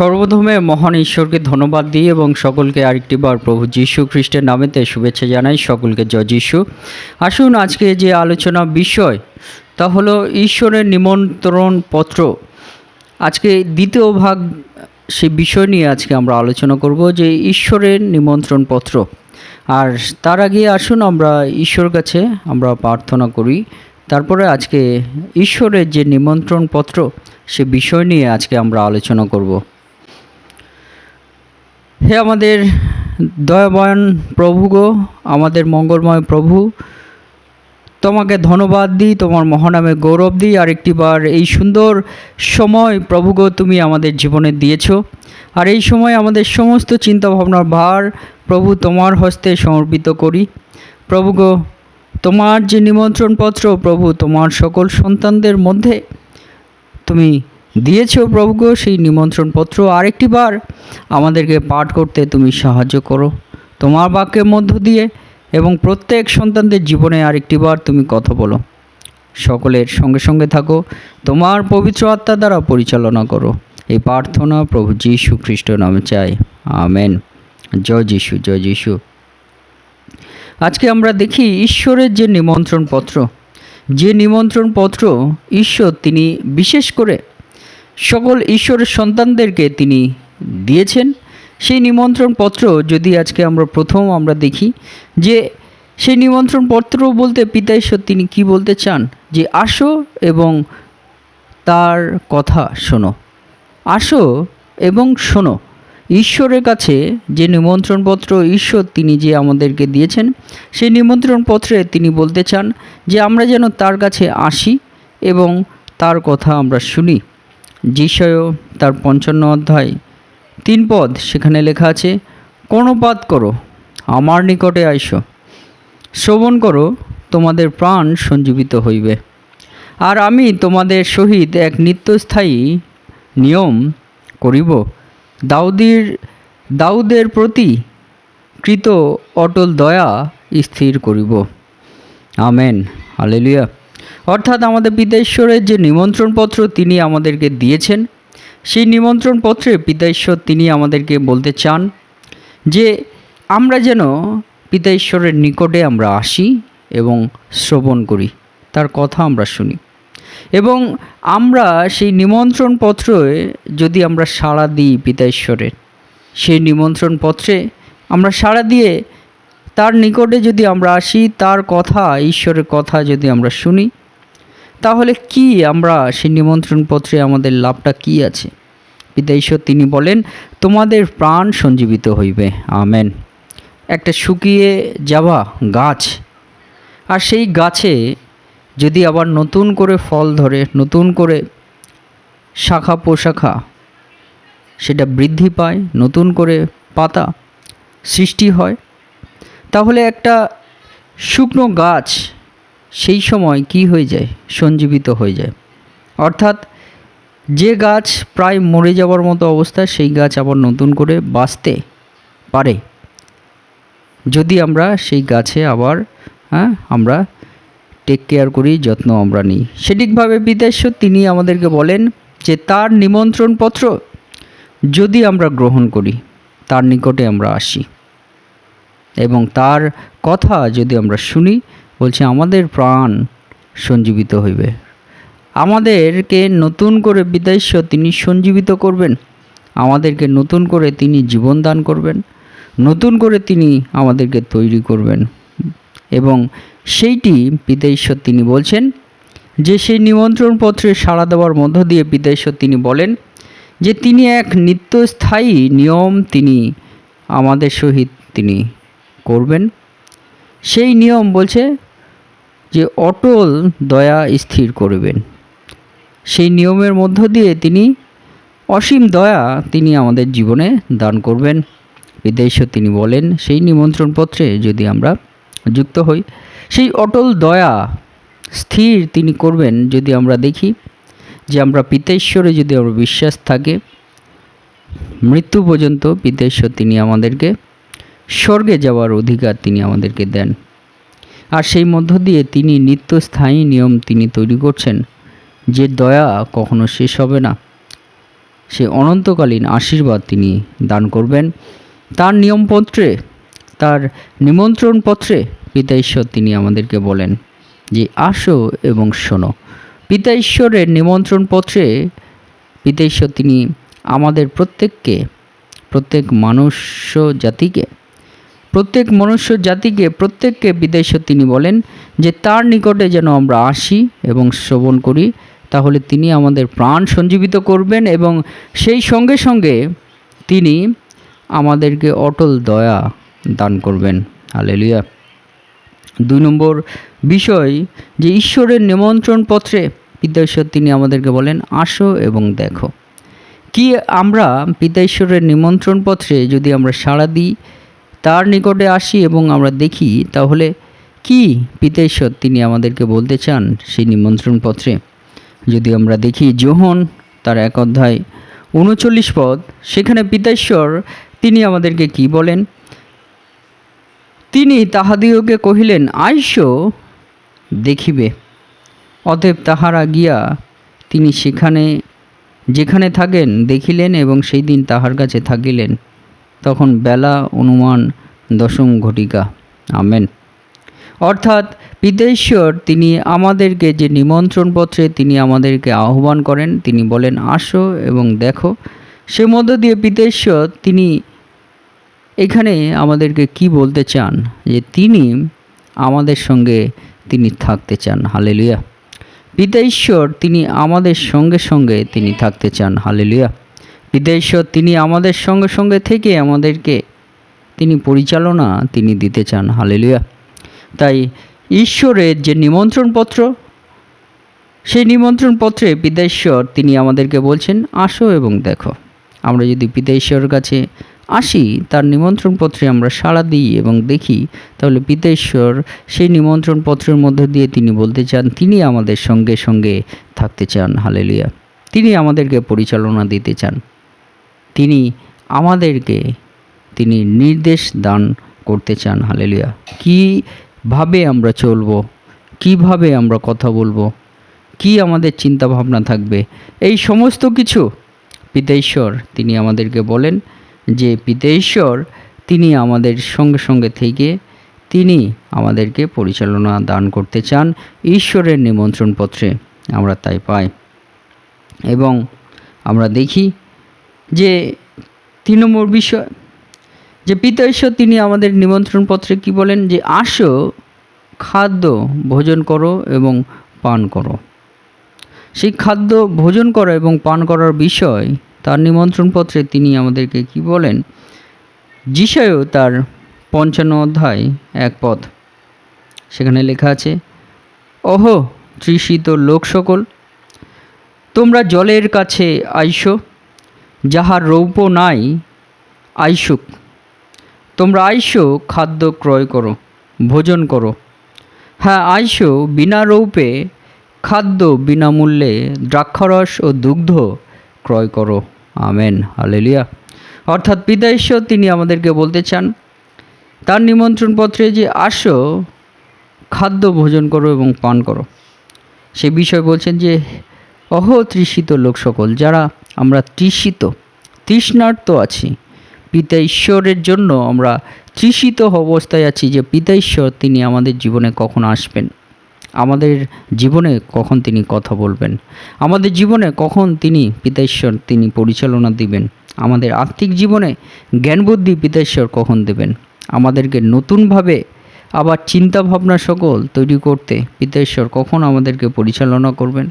সর্বপ্রথমে মহান ঈশ্বরকে ধন্যবাদ দিই এবং সকলকে আরেকটি বার প্রভু যীশু খ্রিস্টের নামেতে শুভেচ্ছা জানাই। সকলকে জয় যীশু। আসুন আজকে যে আলোচনা বিষয়, তা হলো ঈশ্বরের নিমন্ত্রণ পত্র। আজকে দ্বিতীয় ভাগ সে বিষয় নিয়ে আজকে আমরা আলোচনা করব যে ঈশ্বরের নিমন্ত্রণ পত্র। আর তার আগে আসুন আমরা ঈশ্বর কাছে আমরা প্রার্থনা করি। তারপরে আজকে ঈশ্বরের যে নিমন্ত্রণ পত্র, সে বিষয় নিয়ে আজকে আমরা আলোচনা করব। হে আমাদের দয়াময়ন প্রভু গো, আমাদের মঙ্গলময় প্রভু, তোমাকে ধন্যবাদ দিই, তোমার মহানামে গৌরব দিই আর আরেকটিবার এই সুন্দর সময় প্রভু গো তুমি আমাদের জীবনে দিয়েছ। আর এই সময় আমাদের সমস্ত চিন্তা ভাবনার ভার প্রভু তোমার হস্তে সমর্পিত করি। প্রভু গো, তোমার যে নিমন্ত্রণপত্র প্রভু তোমার সকল সন্তানদের মধ্যে তুমি দিয়েছ প্রভু গো সেই নিমন্ত্রণপত্র। আরেকটিবার আমাদেরকে পাঠ করতে তুমি সাহায্য করো। তোমার বাক্যের মধ্য দিয়ে এবং প্রত্যেক সন্তানদের জীবনে আরেকটিবার তুমি কথা বলো। সকলের সঙ্গে সঙ্গে থাকো, তোমার পবিত্র আত্মা দ্বারা পরিচালনা করো। এই প্রার্থনা প্রভু যীশু খ্রিস্ট নামে চাই। আমেন। জয় যিশু জয় যিশু। আজকে আমরা দেখি ঈশ্বরের যে নিমন্ত্রণ পত্র যে নিমন্ত্রণ পত্র ঈশ্বর তিনি বিশেষ করে সকল ঈশ্বরের সন্তানদেরকে তিনি দিয়েছেন। সেই নিমন্ত্রণ পত্র যদি আজকে আমরা প্রথম আমরা দেখি, যে সেই নিমন্ত্রণ পত্র বলতে পিতা ঈশ্বর তিনি কি বলতে চান? যে আসো এবং তার কথা শোনো। আসো এবং শোনো। ঈশ্বরের কাছে যে নিমন্ত্রণপত্র ঈশ্বর তিনি যে আমাদেরকে দিয়েছেন, সেই নিমন্ত্রণপত্রে তিনি বলতে চান যে আমরা যেন তার কাছে আসি এবং তার কথা আমরা শুনি। যিশয় তার পঞ্চান্ন অধ্যায় তিন পদ সেখানে লেখা আছে, কর্ণপাত করো, আমার নিকটে আইসো। শ্রবণ করো, তোমাদের প্রাণ সঞ্জীবিত হইবে। আর আমি তোমাদের সহিত এক নিত্যস্থায়ী নিয়ম করিব। দাউদির, দাউদের প্রতি কৃত অটল দয়া স্থির করিব। আমেন। হালেলুয়া। অর্থাৎ আমাদের পিতা ঈশ্বরের যে নিমন্ত্রণপত্র তিনি আমাদেরকে দিয়েছেন, সেই নিমন্ত্রণপত্রে পিতা ঈশ্বর তিনি আমাদেরকে বলতে চান যে, আমরা যেন পিতা ঈশ্বরের নিকটে আমরা আসি এবং শ্রবণ করি, তার কথা আমরা শুনি। এবং আমরা সেই নিমন্ত্রণ পত্রে যদি আমরা সাড়া দিই পিতা ঈশ্বরের সেই নিমন্ত্রণপত্রে আমরা সাড়া দিয়ে তার নিকটে যদি আমরা আসি, তার কথা, ঈশ্বরের কথা যদি আমরা শুনি তাহলে কি আমরা সেই নিমন্ত্রণ পত্রে আমাদের লাভটা কি আছে? পিতা ঈশ্বর তিনি বলেন, তোমাদের প্রাণ সঞ্জীবিত হইবে। আমেন। একটা শুকিয়ে যাওয়া গাছ। আর সেই গাছে যদি আবার নতুন করে ফল ধরে, নতুন করে শাখা পোশাখা, সেটা বৃদ্ধি পায়, নতুন করে পাতা সৃষ্টি হয়, তাহলে একটা শুকনো গাছ সেই সময় কি হয়ে যায়? সঞ্জীবিত হয়ে যায়। অর্থাৎ যে গাছ প্রায় মরে যাওয়ার মতো অবস্থা, সেই গাছ আবার নতুন করে বাঁচতে পারে। যদি আমরা সেই গাছে আবার হ্যাঁ আমরা টেক কেয়ার করি, যত্ন আমরা নিই। সঠিকভাবে বিদেশ্বর তিনি আমাদেরকে বলেন যে, তার নিমন্ত্রণপত্র যদি আমরা গ্রহণ করি, তার নিকটে আমরা আসি। এবং তার কথা যদি আমরা শুনি বলছে, আমাদের প্রাণ সঞ্জীবিত হইবে। আমাদেরকে নতুন করে বিদেশ্বর তিনি সঞ্জীবিত করবেন। আমাদেরকে নতুন করে তিনি জীবন দান করবেন। নতুন করে তিনি আমাদেরকে তৈরি করবেন। এবং সেইটি পিতা তিনি বলছেন, যে সেই নিমন্ত্রণপত্রে সাড়া দেওয়ার মধ্য দিয়ে পিতা তিনি বলেন, যে তিনি এক নিত্যস্থায়ী নিয়ম তিনি আমাদের সহিত তিনি করবেন। সেই নিয়ম বলছে যে অটল দয়া স্থির করবেন। সেই নিয়মের মধ্য দিয়ে তিনি অসীম দয়া তিনি আমাদের জীবনে দান করবেন। বিদেশ তিনি বলেন, সেই নিমন্ত্রণপত্রে যদি আমরা যুক্ত হই, সেই অটল দয়া স্থির তিনি করবেন যদি আমরা দেখি যে আমরা পিতেশ্বরে যদি আমরা বিশ্বাস থাকে, মৃত্যু পর্যন্ত পিতেশ্বর তিনি আমাদেরকে, স্বর্গে যাওয়ার অধিকার তিনি আমাদেরকে দেন। আর সেই মধ্য দিয়ে তিনি নিত্যস্থায়ী নিয়ম তিনি তৈরি করছেন, যে দয়া কখনো শেষ হবে না। সে অনন্তকালীন আশীর্বাদ তিনি দান করবেন। তার নিয়মপত্রে, তার নিমন্ত্রণ পত্রে পিতা ঈশ্বর তিনি আমাদেরকে বলেন যে, আসো এবং শোনো। পিতা ঈশ্বরের নিমন্ত্রণ পত্রে পিতা ঈশ্বর তিনি আমাদের প্রত্যেককে, প্রত্যেক মানুষ জাতিকে প্রত্যেক মনুষ্য জাতিকে, প্রত্যেককে বিদেশে তিনি বলেন যে তার নিকটে যেন আমরা আসি এবং শ্রবণ করি, তাহলে তিনি আমাদের প্রাণ সঞ্জীবিত করবেন এবং সেই সঙ্গে সঙ্গে তিনি আমাদেরকে অটল দয়া দান করবেন। হালেলুয়া। দুই নম্বর বিষয়, যে ঈশ্বরের নিমন্ত্রণ পত্রে পিতা ঈশ্বর তিনি আমাদেরকে বলেন, আসো এবং দেখো। কি আমরা পিতা ঈশ্বরের নিমন্ত্রণ পত্রে যদি আমরা সাড়া দিই তার নিকটে আসি এবং আমরা দেখি, তাহলে কি পিতা ঈশ্বর তিনি আমাদেরকে বলতে চান সেই নিমন্ত্রণ পত্রে? যদি আমরা দেখি যোহন তার এক অধ্যায় উনচল্লিশ পদ, সেখানে পিতা ঈশ্বর তিনি আমাদেরকে কি বলেন? তিনি তাহাদিওকে কহিলেন, আইস, দেখিবে। অতএব তাহারা গিয়া তিনি সেখানে, যেখানে থাকেন, দেখিলেন এবং সেই দিন তাহার কাছে থাকিলেন। তখন বেলা অনুমান দশম ঘটিকা। আমেন। অর্থাৎ পিতেশ্বর তিনি আমাদেরকে যে নিমন্ত্রণপত্রে তিনি আমাদেরকে আহ্বান করেন, তিনি বলেন, আসো এবং দেখো। সে মধ্য দিয়ে পিতেশ্বর তিনি এখানে আমাদেরকে কি বলতে চান? যে তিনি আমাদের সঙ্গে তিনি থাকতে চান। হালেলুয়া। পিতা ঈশ্বর তিনি আমাদের সঙ্গে সঙ্গে তিনি থাকতে চান। হালেলুয়া। পিতা তিনি আমাদের সঙ্গে সঙ্গে থেকে আমাদেরকে তিনি পরিচালনা তিনি দিতে চান। হালেলুয়া। তাই ঈশ্বরের যে নিমন্ত্রণপত্র, সেই নিমন্ত্রণপত্রে পিতা ঈশ্বর তিনি আমাদেরকে বলছেন, আসো এবং দেখো। আমরা যদি পিতা ঈশ্বরের কাছে আসি, তার নিমন্ত্রণপত্রে আমরা সাড়া দিই এবং দেখি, তাহলে পিতা ঈশ্বর সেই নিমন্ত্রণপত্রের মধ্য দিয়ে তিনি বলতে চান, তিনি আমাদের সঙ্গে সঙ্গে থাকতে চান। হালেলুয়া। তিনি আমাদেরকে পরিচালনা দিতে চান। তিনি আমাদেরকে তিনি নির্দেশ দান করতে চান। হালেলুয়া। কীভাবে আমরা চলবো? কীভাবে আমরা কথা বলব? কি আমাদের চিন্তা ভাবনা থাকবে? এই সমস্ত কিছু পিতা ঈশ্বর তিনি আমাদেরকে বলেন যে পিতা ঈশ্বর তিনি আমাদের সঙ্গে সঙ্গে থেকে তিনি আমাদেরকে পরিচালনা দান করতে চান ঈশ্বরের নিমন্ত্রণপত্রে। আমরা তাই পাই। এবং আমরা দেখি যে নম্বর বিষয়, যে পিতা ঈশ্বর তিনি আমাদের নিমন্ত্রণপত্রে কি বলেন? যে আসো, খাদ্য ভোজন করো এবং পান করো। সেই খাদ্য ভোজন করা এবং পান করার বিষয়, তার নিমন্ত্রণপত্রে তিনি আমাদেরকে কি বলেন? যিশায়ও তার পঞ্চান্ন অধ্যায় এক পথ সেখানে লেখা আছে, অহ, তৃষিত লোক সকল, তোমরা জলের কাছে আইসো যাহার রৌপ নাই, আইসুক। তোমরা আইসো, খাদ্য ক্রয় করো, ভোজন করো। হ্যাঁ আইসো, বিনা রৌপে খাদ্য বিনামূল্যে দ্রাক্ষারস ও দুগ্ধ ক্রয় করো। Amen, hallelujah. অর্থাৎ পিতা ঈশ্বর তিনি আমাদেরকে বলতে চান, তার নিমন্ত্রণপত্রে যে আসো, খাদ্য ভোজন করো এবং পান করো। সে বিষয় বলছেন যে অহ তৃষিত লোক সকল, যারা আমরা তৃষিত, তৃষ্ণার্ত আছি। পিতা ঈশ্বরের জন্য আমরা তৃষিত অবস্থায় আছি যে পিতা ঈশ্বর তিনি আমাদের জীবনে কখন আসবেন। আমাদের জীবনে কখন তিনি কথা বলবেন। আমাদের জীবনে কখন তিনি পিতা ঈশ্বর তিনি পরিচালনা দিবেন। আমাদের আর্থিক জীবনে জ্ঞান বুদ্ধি পিতা ঈশ্বর কখন দেবেন। আমাদেরকে নতুনভাবে আবার চিন্তা ভাবনা সকল তৈরি করতে পিতা ঈশ্বর কখন আমাদেরকে পরিচালনা করবেন।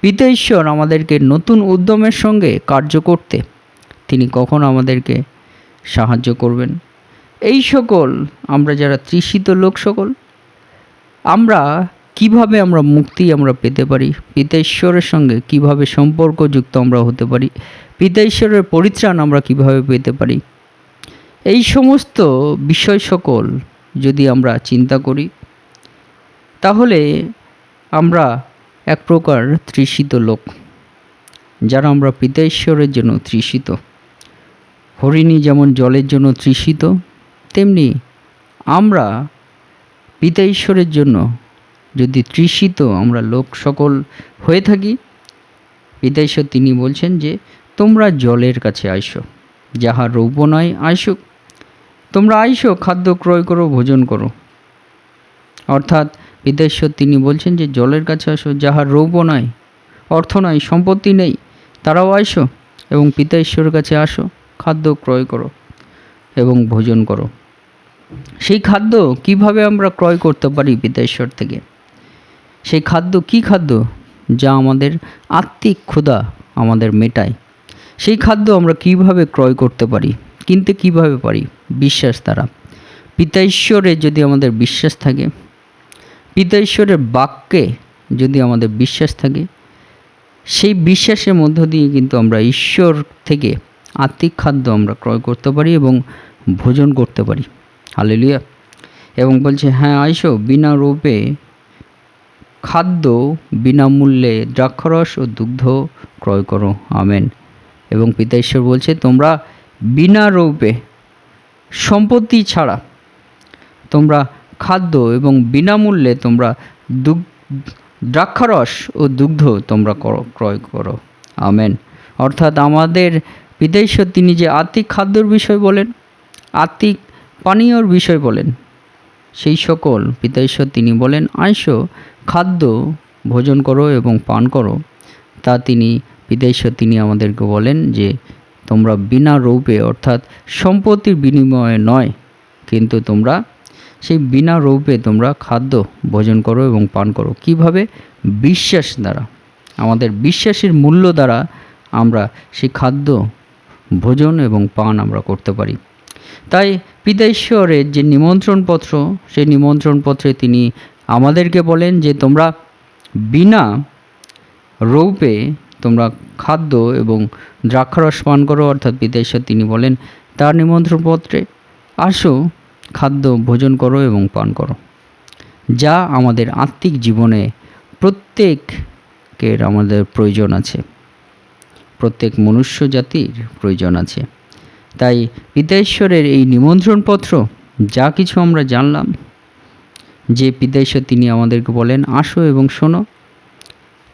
পিতা ঈশ্বর আমাদেরকে নতুন উদ্যমের সঙ্গে কার্য করতে। তিনি কখন আমাদেরকে সাহায্য করবেন। এই সকল আমরা যারা তৃষিত লোক সকল, আমরা কীভাবে আমরা মুক্তি আমরা পেতে পারি? পিতা ঈশ্বরের সঙ্গে কীভাবে সম্পর্কযুক্ত আমরা হতে পারি? পিতা ঈশ্বরের পরিত্রাণ আমরা কীভাবে পেতে পারি? এই সমস্ত বিষয় সকল যদি আমরা চিন্তা করি, তাহলে আমরা এক প্রকার তৃষিত লোক, যারা আমরা পিতা ঈশ্বরের জন্য তৃষিত। হরিণী যেমন জলের জন্য তৃষিত, তেমনি আমরা পিতা ঈশ্বরের জন্য যদি তৃষিত আমরা লোক সকল হয়ে থাকি, পিতা ঈশ্বর তিনি বলছেন যে, তোমরা জলের কাছে আইসো, যাহা রৌপ নয় আইসো তোমরা আইসো, খাদ্য ক্রয় করো, ভোজন করো। অর্থাৎ পিতেশ্বর তিনি বলছেন যে, জলের কাছে আসো যাহার রৌপ নয় অর্থ নয় সম্পত্তি নেই, তারাও আইসো এবং পিতা ঈশ্বরের কাছে আসো, খাদ্য ক্রয় করো এবং ভোজন করো। সেই খাদ্য কীভাবে আমরা ক্রয় করতে পারি পিতা ঈশ্বর থেকে? সেই খাদ্য কি খাদ্য যা আমাদের আত্মিক ক্ষুধা আমাদের মেটায়? সেই খাদ্য আমরা কীভাবে ক্রয় করতে পারি, কিনতে কীভাবে পারি? বিশ্বাস দ্বারা। পিতা ঈশ্বরে যদি আমাদের বিশ্বাস থাকে পিতা ঈশ্বরের বাক্যে যদি আমাদের বিশ্বাস থাকে, সেই বিশ্বাসের মধ্য দিয়ে কিন্তু আমরা ঈশ্বর থেকে আত্মিক খাদ্য আমরা ক্রয় করতে পারি এবং ভোজন করতে পারি। হালেলুয়া। এবং বলছে হ্যাঁ আইসো, বিনা রূপে খাদ্য, বিনামূল্যে দ্রাক্ষরস ও দুগ্ধ ক্রয় করো। আমেন। এবং পিতা ঈশ্বর বলছে, তোমরা বিনা রূপে সম্পত্তি ছাড়া তোমরা খাদ্য এবং বিনামূল্যে তোমরা দ্রাক্ষারস ও দুগ্ধ তোমরা করো, ক্রয় করো। আমেন। অর্থাৎ আমাদের বিদেশ্বর তিনি যে আত্মিক খাদ্যর বিষয় বলেন আত্মিক পানীয়র বিষয় বলেন, সেই সকল ঈশ্বর তিনি বলেন, আইসো, খাদ্য ভোজন করো এবং পান করো। তা তিনি ঈশ্বর তিনি আমাদেরকে বলেন যে, তোমরা বিনা রৌপে, অর্থাৎ সম্পত্তির বিনিময়ে নয়, কিন্তু তোমরা সেই বিনা রৌপে তোমরা খাদ্য ভোজন করো এবং পান করো। কীভাবে? বিশ্বাস দ্বারা। আমাদের বিশ্বাসের মূল্য দ্বারা আমরা সেই খাদ্য ভোজন এবং পান আমরা করতে পারি। তাই পিতা ঈশ্বরের যে নিমন্ত্রণপত্র, সেই নিমন্ত্রণপত্রে তিনি আমাদেরকে বলেন যে, তোমরা বিনা রৌপে তোমরা খাদ্য এবং দ্রাক্ষারস পান করো। অর্থাৎ পিতা ঈশ্বর তিনি বলেন, তার নিমন্ত্রণপত্রে আসো খাদ্য ভোজন করো এবং পান করো। যা আমাদের আত্মিক জীবনে প্রত্যেকের আমাদের প্রয়োজন আছে। প্রত্যেক মনুষ্য জাতির প্রয়োজন আছে। তাই পিতা ঈশ্বরের এই নিমন্ত্রণপত্র, যা কিছু আমরা জানলাম, যে পিতা ঈশ্বর তিনি আমাদেরকে বলেন, আসো এবং শোনো।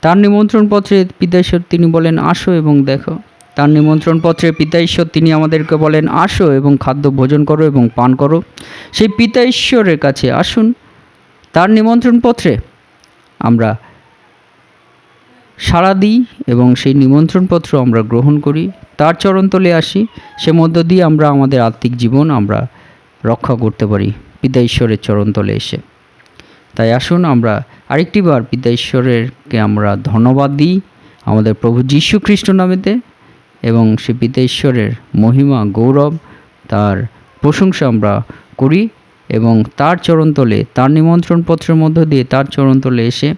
তার নিমন্ত্রণপত্রে পিতা ঈশ্বর তিনি বলেন, আসো এবং দেখো। তার নিমন্ত্রণপত্রে পিতা ঈশ্বর, তিনি আমাদেরকে বলেন, আসো এবং খাদ্য ভোজন করো এবং পান করো। সেই পিতা ঈশ্বরের কাছে আসুন, তার নিমন্ত্রণপত্রে আমরা সাড়া দিই এবং সেই নিমন্ত্রণপত্র আমরা গ্রহণ করি। তার চরণতলে আসি, সে মধ্য দিয়ে আমরা আমাদের আত্মিক জীবন আমরা রক্ষা করতে পারি, পিতা ঈশ্বরের চরণতলে এসে। তাই আসুন, আমরা আরেকটি বার পিতা ঈশ্বরেরকে আমরা ধন্যবাদ দিই, আমাদের প্রভু যীশু খ্রিস্ট নামেতে। এবং সে পিতা ঈশ্বরের মহিমা, গৌরব তার প্রশংসা আমরা করি এবং তার চরণতলে, তার নিমন্ত্রণপত্রের মধ্য দিয়ে তার চরণতলে এসে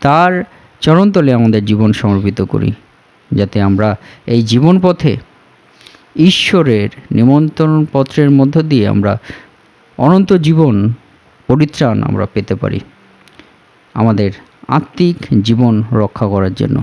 তার চরণতলে আমাদের জীবন সমর্পিত করি, যাতে আমরা এই জীবন পথে ঈশ্বরের নিমন্ত্রণপত্রের মধ্য দিয়ে আমরা অনন্ত জীবন পরিত্রাণ আমরা পেতে পারি আমাদের আত্মিক জীবন রক্ষা করার জন্য।